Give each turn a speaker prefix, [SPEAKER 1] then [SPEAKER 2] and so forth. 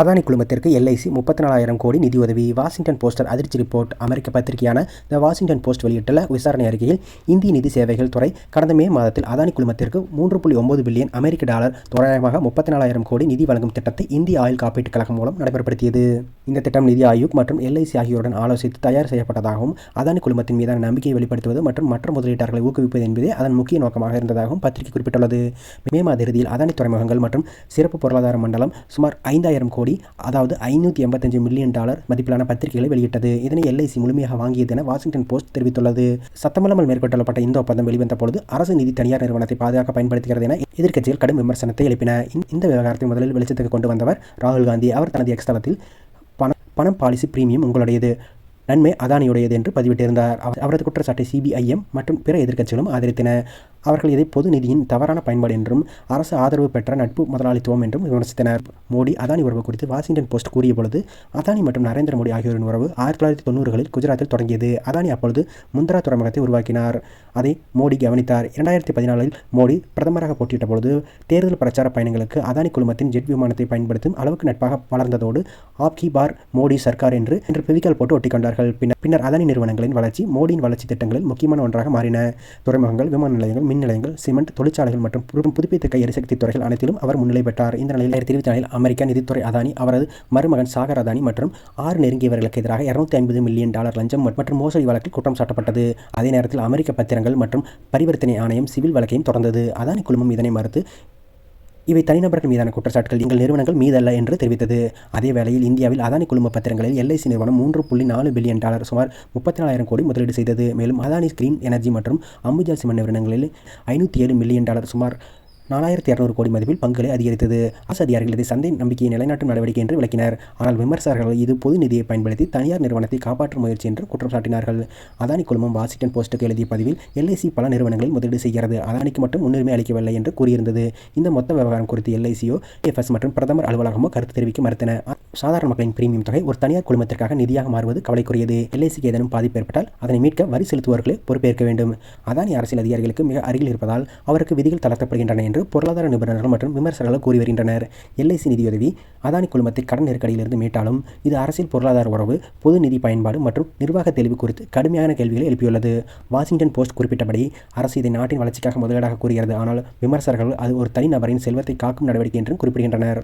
[SPEAKER 1] Adani குழுமத்திற்கு LIC முப்பத்தி நாலாயிரம் கோடி நிதியுதவி. வாஷிங்டன் போஸ்டர் அதிர்ச்சி ரிப்போர்ட். அமெரிக்க பத்திரிகையான த வாஷிங்டன் போஸ்ட் வெளியிட்டுள்ள விசாரணை அறிக்கையில் இந்திய நிதி சேவைகள் துறை கடந்த மே மாதத்தில் அதானி குழுமத்திற்கு மூன்று புள்ளி ஒன்பது பில்லியன் அமெரிக்க டாலர் தோராயமாக முப்பத்தி நாலாயிரம் கோடி நிதி வழங்கும் திட்டத்தை இந்திய ஆயுள் காப்பீட்டுக் கழகம் மூலம் நடைமுறைப்படுத்தியது. இந்த திட்டம் நிதி ஆயோக் மற்றும் எல்ஐசி ஆகியோருடன் ஆலோசித்து தயார் செய்யப்பட்டதாகவும் அதானி குழுமத்தின் மீதான நம்பிக்கையை வெளிப்படுத்துவது மற்றும் மற்ற முதலீட்டாளர்களை ஊக்குவிப்பது என்பதே அதன் முக்கிய நோக்கமாக இருந்ததாகவும் பத்திரிகை குறிப்பிட்டுள்ளது. மே மாத இறுதியில் அதானி துறைமுகங்கள் மற்றும் சிறப்பு பொருளாதார மண்டலம் சுமார் ஐந்தாயிரம் கோடி அதாவது ஐநூற்றி எண்பத்தஞ்சு மில்லியன் டாலர் மதிப்பிலான பத்திரிகைகளை வெளியிட்டது. இதனை எல்ஐசி முழுமையாக வாங்கியது என வாஷிங்டன் போஸ்ட் தெரிவித்துள்ளது. சத்தமில்லாமல் மேற்கொள்ளப்பட்ட இந்த ஒப்பந்தம் வெளிவந்த பொழுது அரசு நிதி தனியார் நிறுவனத்தை பாதுகாக்க பயன்படுத்துகிறது என எதிர்க்கட்சிகள் கடும் விமர்சனத்தை எழுப்பின. இந்த விவகாரத்தை முதலில் வெளிச்சத்துக்கு கொண்டு வந்தவர் ராகுல் காந்தி. அவர் தனது எக்ஸ்தலத்தில் பணம் பாலிசி பிரீமியம் உங்களுடையது. நன்மை அதானியுடையது என்று பதிவிட்டிருந்தார். அவரது குற்றச்சாட்டை சிபிஐஎம் மற்றும் பிற எதிர்க்கட்சிகளும் ஆதரித்தன. அவர்கள் இதை பொது நிதியின் தவறான பயன்பாடு என்றும் அரசு ஆதரவு பெற்ற நட்பு முதலாளித்துவம் என்றும் விமர்சித்தனர். மோடி அதானி உறவு குறித்து வாஷிங்டன் போஸ்ட் கூறிய பொழுது அதானி மற்றும் நரேந்திர மோடி ஆகியோரின் உறவு ஆயிரத்தி தொள்ளாயிரத்தி தொண்ணூறுகளில் குஜராத்தில் தொடங்கியது. அதானி அப்பொழுது முந்திரா துறைமுகத்தை உருவாக்கினார். அதை மோடி கவனித்தார். இரண்டாயிரத்தி பதினாலில் மோடி பிரதமராக போட்டியிட்ட பொழுது தேர்தல் பிரச்சார பயணங்களுக்கு அதானி குழுமத்தின் ஜெட் விமானத்தை பயன்படுத்தும் அளவுக்கு நட்பாக வளர்ந்ததோடு ஆப்கி பார் மோடி சர்க்கார் என்று என்று பிவிக்கல் போட்டு ஒட்டிக்கொண்டார்கள். பின்னர் பின்னர் அதானி நிறுவனங்களின் வளர்ச்சி மோடியின் வளர்ச்சி திட்டங்களில் முக்கியமான ஒன்றாக மாறின. துறைமுகங்கள் விமான நிலையங்கள் மின் நிலையங்கள் சிமெண்ட் தொழிற்சாலைகள் மற்றும் புதுப்பித்தக்க எரிசக்தி துறைகள் அனைத்திலும் அவர் முன்னிலை பெற்றார். இந்த நிலையில் இரண்டாயிரத்தி இருபத்தி நாலில் அமெரிக்க நிதித்துறை அதானி அவரது மருமகன் சாகர் அதானி மற்றும் ஆறு நெருங்கியவர்களுக்கு எதிராக இருநூத்தி ஐம்பது மில்லியன் டாலர் லஞ்சம் மற்றும் மோசடி வழக்கில் குற்றம் சாட்டப்பட்டது. அதே நேரத்தில் அமெரிக்க பத்திரங்கள் மற்றும் பரிவர்த்தனை ஆணையம் சிவில் வழக்கையும் தொடர்ந்தது. அதானி குழுமம் இதனை மறுத்து இவை தனிநபர்கள் மீதான குற்றச்சாட்டுகள். எங்கள் நிறுவனங்கள் மீதல்ல என்று தெரிவித்தது. அதே வேளையில் இந்தியாவில் அதானி குழும பத்திரங்களில் எல்ஐசி நிறுவனம் மூன்று புள்ளி நாலு பில்லியன் டாலர் சுமார் முப்பத்தி நாலாயிரம் கோடி முதலீடு செய்தது. மேலும் அதானி கிரீன் எனர்ஜி மற்றும் அம்புஜா சிமெண்ட் நிறுவனங்களில் ஐநூற்றி ஏழு மில்லியன் டாலர் சுமார் நாலாயிரத்தி இரநூறு கோடி மதிப்பில் பங்குகளை அதிகரித்தது. அரசு அதிகாரிகள் இதை சந்தை நம்பிக்கையை நிலைநாட்டும் நடவடிக்கை என்று விளக்கினர். ஆனால் விமர்சகர்கள் இது பொது நிதியை பயன்படுத்தி தனியார் நிறுவனத்தை காப்பாற்றும் முயற்சி என்று குற்றம் சாட்டினார்கள். அதானி குழுமம் வாஷிங்டன் போஸ்ட்டுக்கு எழுதிய பதிவில் எல்ஐசி பல நிறுவனங்களில் முதலீடு செய்கிறது. அதானிக்கு மட்டும் முன்னுரிமை அளிக்கவில்லை என்று கூறியிருந்தது. இந்த மொத்த விவகாரம் குறித்து எல்ஐசியோ எஃப்எஸ் மற்றும் பிரதமர் அலுவலகமோ கருத்து தெரிவிக்க மறுத்தன. சாதாரண மக்களின் பிரீமியம் தொகை ஒரு தனியார் குழுமத்திற்காக நிதியாக மாறுவது கவலைக்குரியது. எல்ஐசிக்கு ஏதேனும் பாதிப்பு ஏற்பட்டால் அதனை மீட்க வரி செலுத்துவர்களே பொறுப்பேற்க வேண்டும். அதானி அரசியல் அதிகாரிகளுக்கு மிக அருகில் இருப்பதால் அவருக்கு விதிகள் தளர்த்தப்படுகின்றன என்று பொருளாதார நிபுணர்கள் மற்றும் விமர்சகர்கள் கூறி வருகின்றனர். எல்ஐசி நிதியுதவி அதானி குழுமத்தை கடன் நெருக்கடியிலிருந்து மீட்டாலும் இது அரசியல் பொருளாதார உறவு பொது நிதி பயன்பாடு மற்றும் நிர்வாக தெளிவு குறித்து கடுமையான கேள்விகளை எழுப்பியுள்ளது. வாஷிங்டன் போஸ்ட் குறிப்பிட்டபடி அரசு இதை நாட்டின் வளர்ச்சிக்காக முதலீடாக கூறுகிறது. ஆனால் விமர்சகர்கள் அது ஒரு தனிநபரின் செல்வத்தை காக்கும் நடவடிக்கை என்றும் குறிப்பிடுகின்றனர்.